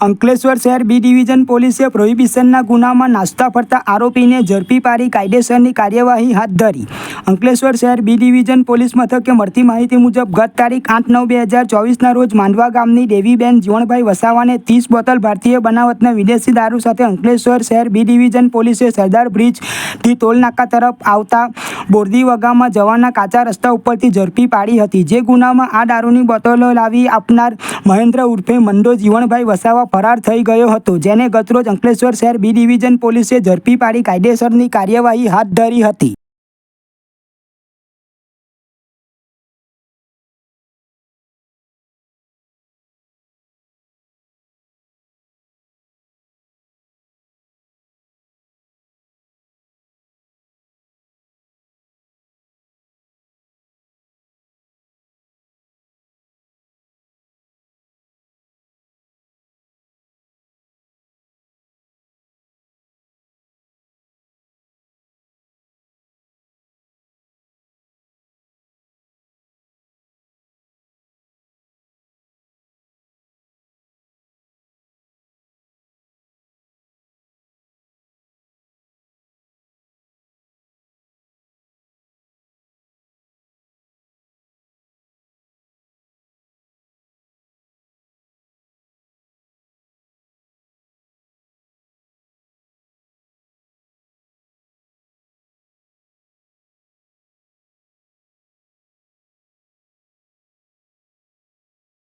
અંકલેશ્વર શહેર B division પોલીસે પ્રોહિબિશનના ગુનામાં નાસ્તા ફરતા આરોપીને ઝડપી પાડી કાયદેસરની કાર્યવાહી હાથ ધરી. અંકલેશ્વર શહેર બી ડિવિઝન પોલીસ મથકે મળતી માહિતી મુજબ, ગત તારીખ આઠ નવ બે હજાર ચોવીસના રોજ માંડવા ગામની દેવીબેન જીવણભાઈ વસાવાને ત્રીસ બોટલ ભારતીય બનાવટના વિદેશી દારૂ સાથે અંકલેશ્વર શહેર બી ડિવિઝન પોલીસે સરદાર બ્રિજથી ટોલનાકા તરફ આવતા બોરદી વગામાં જવાના કાચા રસ્તા ઉપરથી ઝડપી પાડી હતી. જે ગુનામાં આ દારૂની બોટલો લાવી આપનાર મહેન્દ્ર ઉર્ફે મંડો જીવણભાઈ વસાવા ફરાર થઈ ગયો હતો, જેને ગતરોજ અંકલેશ્વર શહેર બી ડિવિઝન પોલીસે ઝડપી પાડી કાયદેસરની કાર્યવાહી હાથ ધરી હતી.